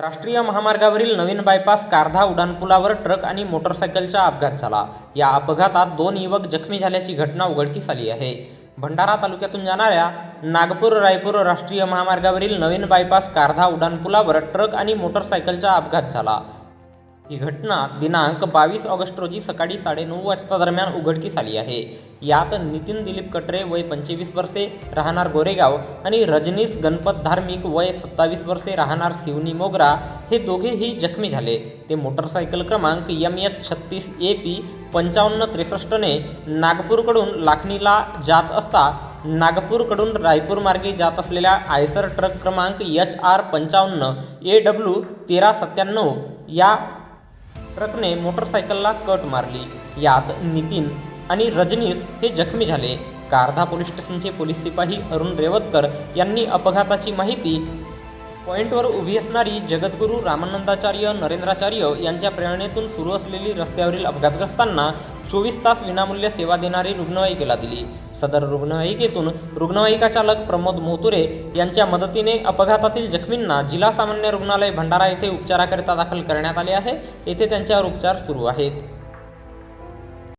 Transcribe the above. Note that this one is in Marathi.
राष्ट्रीय महामार्गावरील नवीन बायपास कारधा उड्डाणपुलावर ट्रक आणि मोटरसायकलचा अपघात झाला. या अपघातात दोन युवक जखमी झाल्याची घटना उघडकीस आली आहे. भंडारा तालुक्यातून जाणाऱ्या नागपूर रायपूर राष्ट्रीय महामार्गावरील नवीन बायपास कारधा उड्डाणपुलावर ट्रक आणि मोटरसायकलचा अपघात झाला. ही घटना दिनांक बावीस ऑगस्ट रोजी सकाळी साडेनऊ वाजता दरम्यान उघडकीस आली आहे. यात नितीन दिलीप कटरे वय पंचवीस वर्षे राहणार गोरेगाव आणि रजनीश गणपत धार्मिक वय सत्तावीस वर्षे राहणार शिवनी मोगरा हे दोघेही जखमी झाले. ते मोटरसायकल क्रमांक एम एच छत्तीस ए पी पंचावन्न त्रेसष्टने नागपूरकडून लाखणीला जात असता नागपूरकडून रायपूर मार्गे जात असलेल्या आयसर ट्रक क्रमांक एच आर पंचावन्न ए डब्ल्यू तेरा सत्त्याण्णव या ट्रकने मोटरसायकलला कट मारली. यात नितीन आणि रजनीश हे जखमी झाले. कारधा पोलीस स्टेशनचे पोलीस सिपाही अरुण रेवतकर यांनी अपघाताची माहिती पॉईंटवर उभी असणारी जगद्गुरू रामानंदाचार्य नरेंद्राचार्य यांच्या प्रेरणेतून सुरू असलेली रस्त्यावरील अपघातग्रस्तांना चोवीस तास विनामूल्य सेवा देणारी रुग्णवाहिकेला दिली. सदर रुग्णवाहिकेतून रुग्णवाहिका चालक प्रमोद मोतुरे यांच्या मदतीने अपघातातील जखमींना जिल्हा सामान्य रुग्णालय भंडारा येथे उपचाराकरिता दाखल करण्यात आले आहे. येथे त्यांच्यावर उपचार सुरू आहेत.